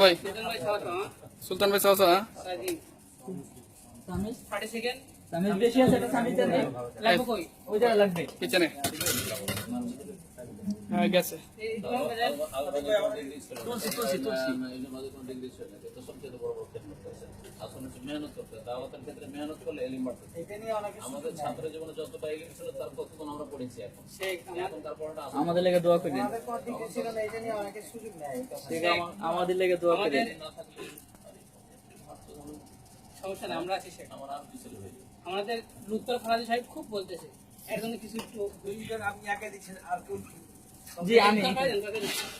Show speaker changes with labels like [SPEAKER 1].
[SPEAKER 1] ভাই
[SPEAKER 2] সেদিন ভাই।
[SPEAKER 1] সুলতান ভাই চাওয়া হ্যাঁ?
[SPEAKER 2] লাগবে।
[SPEAKER 1] কিচেনে। হ্যাঁ গেছে।
[SPEAKER 3] তুলসী তুলসী তুলসী। মেহনত করতে দাওয়াতের ক্ষেত্রে মেহনত করলে এলিম বাড়তে আমাদের ছাত্র জীবনে যতটা এগিয়ে ছিল তার কতক্ষণ আমরা পড়েছি এখন?
[SPEAKER 2] শেখ
[SPEAKER 3] এখন তারপরটা
[SPEAKER 4] আমাদের লেগে দোয়া আমা- আমাদের লেগে দোয়া
[SPEAKER 2] সমস্যা নেই আমরা আছি শেখ
[SPEAKER 3] আমার আর কিছু যাবে
[SPEAKER 2] আমাদের লুত্তর ফারাজি সাহেব খুব বলতেছে এর জন্য কিছু একটু
[SPEAKER 4] জি আমি
[SPEAKER 2] দেন।
[SPEAKER 1] যান
[SPEAKER 2] এই, যে
[SPEAKER 1] যান যান মাসুদ